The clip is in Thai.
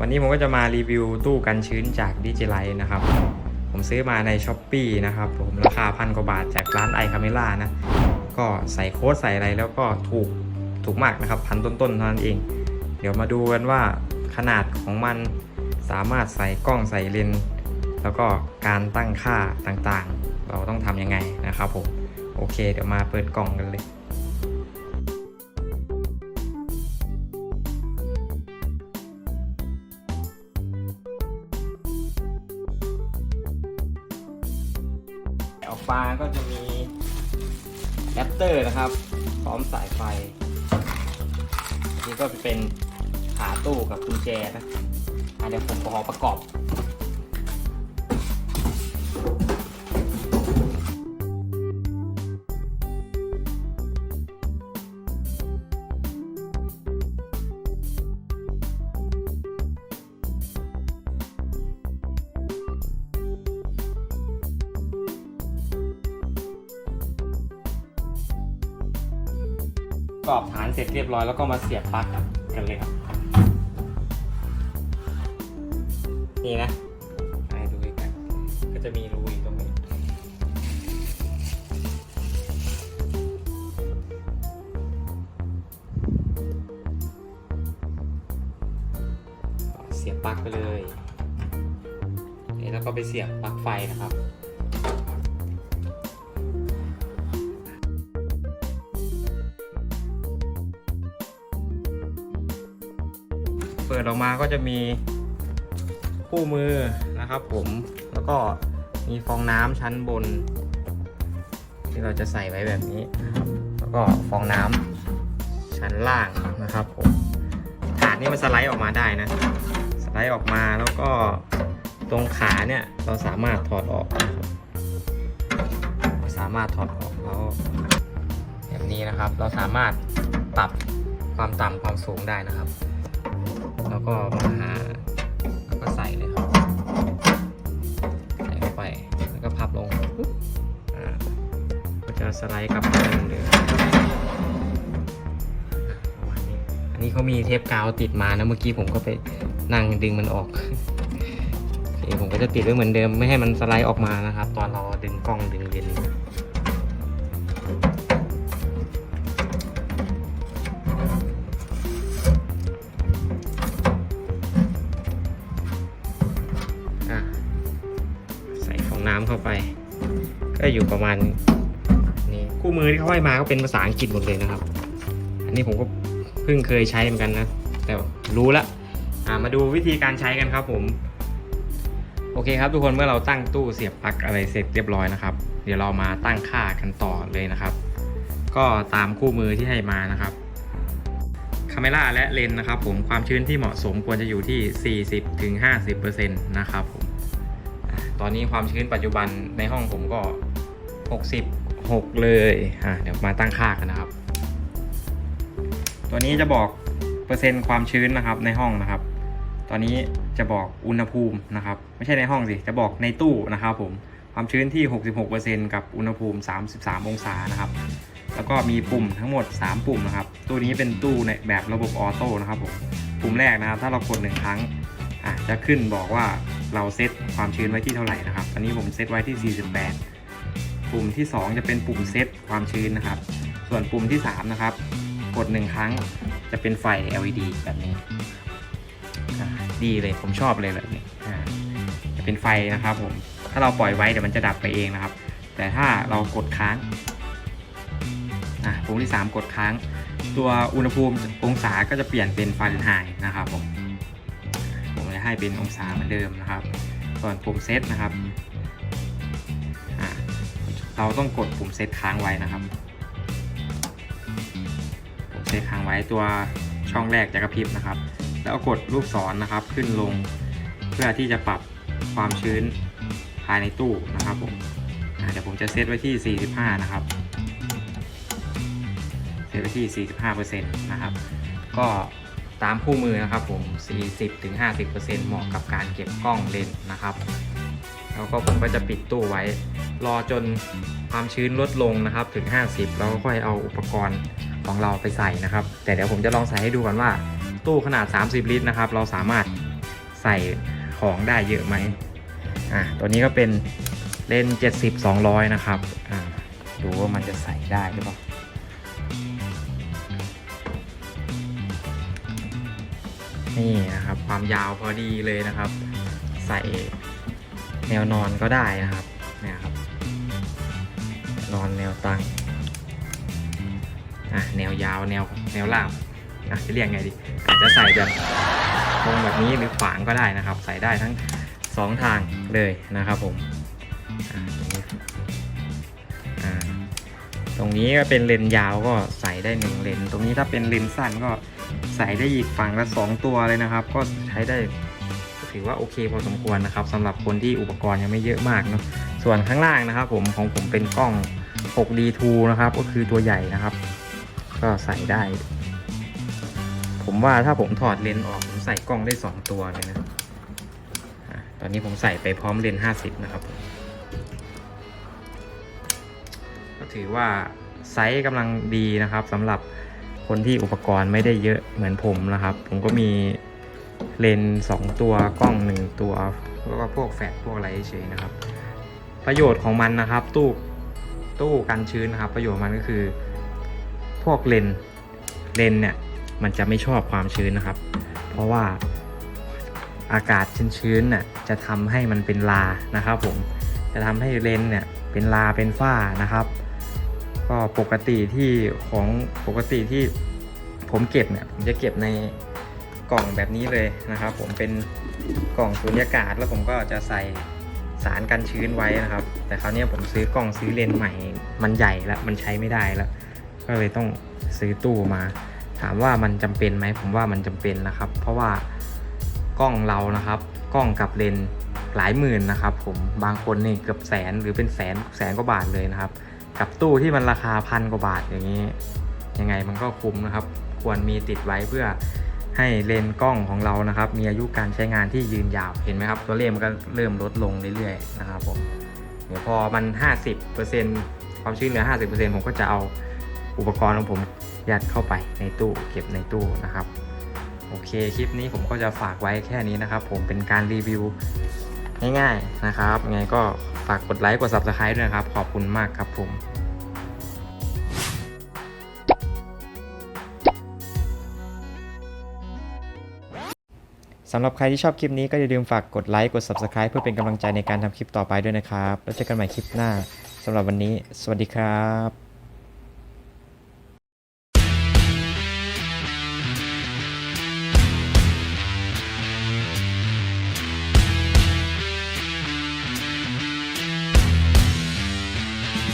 วันนี้ผมก็จะมารีวิวตู้กันชื้นจากดิจิไลนะครับ ผมซื้อมาใน s h อ p e e นะครับผมราคาพันกว่าบาทจากร้านไอคาเมล่านะ ก็ใส่โค้ดใส่อะไรแล้วก็ถูกถูกมากนะครับพันต้นๆเท่านั้นเอง เดี๋ยวมาดูกันว่าขนาดของมันสามารถใส่กล้องใส่เลนแล้วก็การตั้งค่าต่างๆ เราต้องทำยังไงนะครับผม โอเค เดี๋ยวมาเปิดกล่องกันเลย ปลาก็จะมีแรปเตอร์นะครับ พร้อมสายไฟ นี่ก็เป็นขาตู้กับกุญแจนะอะเดี๋ยวผมขอประกอบ ประกอบฐานเสร็จเรียบร้อยแล้วก็มาเสียบปลั๊กกันเลยครับ นี่นะให้ดูอีกกันก็จะมีรูอยู่ตรงนี้เสียบปลั๊กไปเลยนี่แล้วก็ไปเสียบปลั๊กไฟนะครับ ปิดออกมาก็จะมีคู่มือนะครับผมแล้วก็มีฟองน้ำชั้นบน ที่เราจะใส่ไว้แบบนี้นะครับแล้วก็ฟองน้ำชั้นล่างนะครับผมถาดนี่มันสไลด์ออกมาได้นะ สไลด์ออกมาแล้วก็ตรงขาเนี่ยเราสามารถถอดออกนะครับสามารถถอดออกแล้วแบบนี้นะครับ เราสามารถปรับความต่ำความสูงได้นะครับ แล้วก็มาหาแล้วก็ใส่เลยครับ ใส่เข้าไป แล้วก็พับลงอ่าก็จะสไลด์กลับมาเหมือนเดิมประมาณนี้ อันนี้เขามีเทปกาวติดมานะ เมื่อกี้ผมก็ไปนั่งดึงมันออกผมก็จะติดไว้เหมือนเดิมไม่ให้มันสไลด์ออกมานะครับ ตอนเราดึงกล้องดึงเลน น้ำเข้าไป ก็อยู่ประมาณนี้คู่มือที่เขาให้มาก็เป็นภาษาอังกฤษหมดเลยนะครับ อันนี้ผมก็เพิ่งเคยใช้เหมือนกันนะ แต่รู้ละมาดูวิธีการใช้กันครับผมโอเคครับทุกคนเมื่อเราตั้งตู้เสียบปลั๊กอะไรเสร็จเรียบร้อยนะครับ เดี๋ยวเรามาตั้งค่ากันต่อเลยนะครับ ก็ตามคู่มือที่ให้มานะครับคาเมล่าและเลนส์นะครับผมความชื้นที่เหมาะสมควรจะอยู่ที่ 40-50%นะครับผม ตอนนี้ความชื้นปัจจุบันในห้องผมก็ 66 เลยอะเดี๋ยวมาตั้งค่ากันนะครับ ตัวนี้จะบอกเปอร์เซ็นต์ความชื้นนะครับในห้องนะครับ ตอนนี้จะบอกอุณหภูมินะครับ ไม่ใช่ในห้องสิ จะบอกในตู้นะครับผม ความชื้นที่ 66%กับอุณหภูมิ 33 องศานะครับ แล้วก็มีปุ่มทั้งหมด 3 ปุ่มนะครับ ตู้นี้เป็นตู้ในแบบระบบออโต้นะครับผม ปุ่มแรกนะครับ ถ้าเรากดหนึ่งครั้ง อะจะขึ้นบอกว่าเราเซตความชื้นไว้ที่เท่าไหร่นะครับ อันนี้ผมเซตไว้ที่ 48 ปุ่มที่ 2 จะเป็นปุ่มเซตความชื้นนะครับ ส่วนปุ่มที่ 3 นะครับ กดหนึ่งครั้งจะเป็นไฟ LED แบบนี้ ดีเลยผมชอบเลยแบบนี้จะเป็นไฟนะครับผม ถ้าเราปล่อยไว้เดี๋ยวมันจะดับไปเองนะครับ แต่ถ้าเรากดค้างปุ่มที่ 3 กดค้าง ตัวอุณหภูมิองศาก็จะเปลี่ยนเป็นฟาเรนไฮต์นะครับผม ให้เป็นองศาเหมือนเดิมนะครับ ส่วนปุ่มเซตนะครับเราต้องกดปุ่มเซตค้างไว้นะครับปุ่มเซตค้างไว้ตัวช่องแรกจะกระพริบนะครับ แล้วกดลูกศรนะครับขึ้นลง เพื่อที่จะปรับความชื้นภายในตู้นะครับผมเดี๋ยวผมจะเซตไว้ที่ 45 นะครับ เซตไว้ที่ 45%นะครับ ก็ ตามคู่มือนะครับผม 40-50%เหมาะกับการเก็บกล้องเลนส์นะครับ แล้วก็ผมก็จะปิดตู้ไว้ รอจนความชื้นลดลงนะครับถึง 50 แล้วก็ค่อยเอาอุปกรณ์ของเราไปใส่นะครับ แต่เดี๋ยวผมจะลองใส่ให้ดูก่อนว่า ตู้ขนาด 30 ลิตรนะครับ เราสามารถใส่ของได้เยอะไหมอะตัวนี้ก็เป็นเลนส์70 200 นะครับอ่าดูว่ามันจะใส่ได้หรือเปล่า นี่นะครับ ความยาวพอดีเลยนะครับ ใส่แนวนอนก็ได้นะครับเนี่ยครับ นอนแนวตั้งอะแนวยาวแนวแนวราบอะจะเรียกไงดี อาจจะใส่แบบตรงแบบนี้หรือขวางก็ได้นะครับ ใส่ได้ทั้งสองทางเลยนะครับผมอ่าตรงนี้อ่า ตรงนี้ก็เป็นเลนส์ยาวก็ใส่ได้หนึ่งเลนส์ตรงนี้ถ้าเป็นเลนส์สั้นก็ใส่ได้อีกฝั่งละสองตัวเลยนะครับ ก็ใช้ได้ถือว่าโอเคพอสมควรนะครับสำหรับคนที่อุปกรณ์ยังไม่เยอะมากเนาะส่วนข้างล่างนะครับ ผมของผมเป็นกล้อง 6D2 นะครับ ก็คือตัวใหญ่นะครับ ก็ใส่ได้ ผมว่าถ้าผมถอดเลนส์ออกผมใส่กล้องได้ 2 ตัวเลยนะอะตอนนี้ผมใส่ไปพร้อมเลนส์50 นะครับ ถือว่าไซส์กำลังดีนะครับสำหรับคนที่อุปกรณ์ไม่ได้เยอะเหมือนผมนะครับ ผมก็มีเลนส์สองตัวกล้องหนึ่งตัว แล้วก็พวกแฟลชพวกอะไรเฉยนะครับ ประโยชน์ของมันนะครับ ตู้ตู้กันชื้นนะครับ ประโยชน์มันก็คือ พวกเลนส์เลนส์เนี่ยมันจะไม่ชอบความชื้นนะครับ เพราะว่าอากาศชื้นๆน่ะจะทำให้มันเป็นลานะครับ ผมจะทำให้เลนส์เนี่ยเป็นลาเป็นฝ้านะครับ ก็ปกติที่ของปกติที่ผมเก็บเนี่ยผมจะเก็บในกล่องแบบนี้เลยนะครับ ผมเป็นกล่องสุญญากาศแล้วผมก็จะใส่สารกันชื้นไว้นะครับ แต่คราวเนี้ยผมซื้อกล้องซื้อเลนใหม่ มันใหญ่แล้วมันใช้ไม่ได้แล้วก็เลยต้องซื้อตู้มา ถามว่ามันจำเป็นไหมผมว่ามันจำเป็นนะครับ เพราะว่ากล้องเรานะครับ กล้องกับเลนหลายหมื่นนะครับ ผมบางคนนี่เกือบแสนหรือเป็นแสนแสนกว่าบาทเลยนะครับ กับตู้ที่มันราคาพันกว่าบาทอย่างนี้ ยังไงมันก็คุ้มนะครับ ควรมีติดไว้เพื่อให้เลนส์กล้องของเรานะครับ มีอายุการใช้งานที่ยืนยาวเห็นไหมครับตัวเลขมันก็เริ่มลดลงเรื่อยๆนะครับผมเดี๋ยวพอมัน 50%ความชื้นเหลือ 50%ผมก็จะเอาอุปกรณ์ของผมยัดเข้าไปในตู้เก็บในตู้นะครับโอเคคลิปนี้ผมก็จะฝากไว้แค่นี้นะครับ ผมเป็นการรีวิวง่ายๆนะครับยังไงก็ ฝากกดไลค์กด Subscribe ด้วยนะครับ ขอบคุณมากครับผมสำหรับใครที่ชอบคลิปนี้ก็อย่าลืมฝากกดไลค์กด Subscribe เพื่อเป็นกำลังใจในการทำคลิปต่อไปด้วยนะครับ แล้วเจอกันใหม่คลิปหน้าสำหรับวันนี้ สวัสดีครับ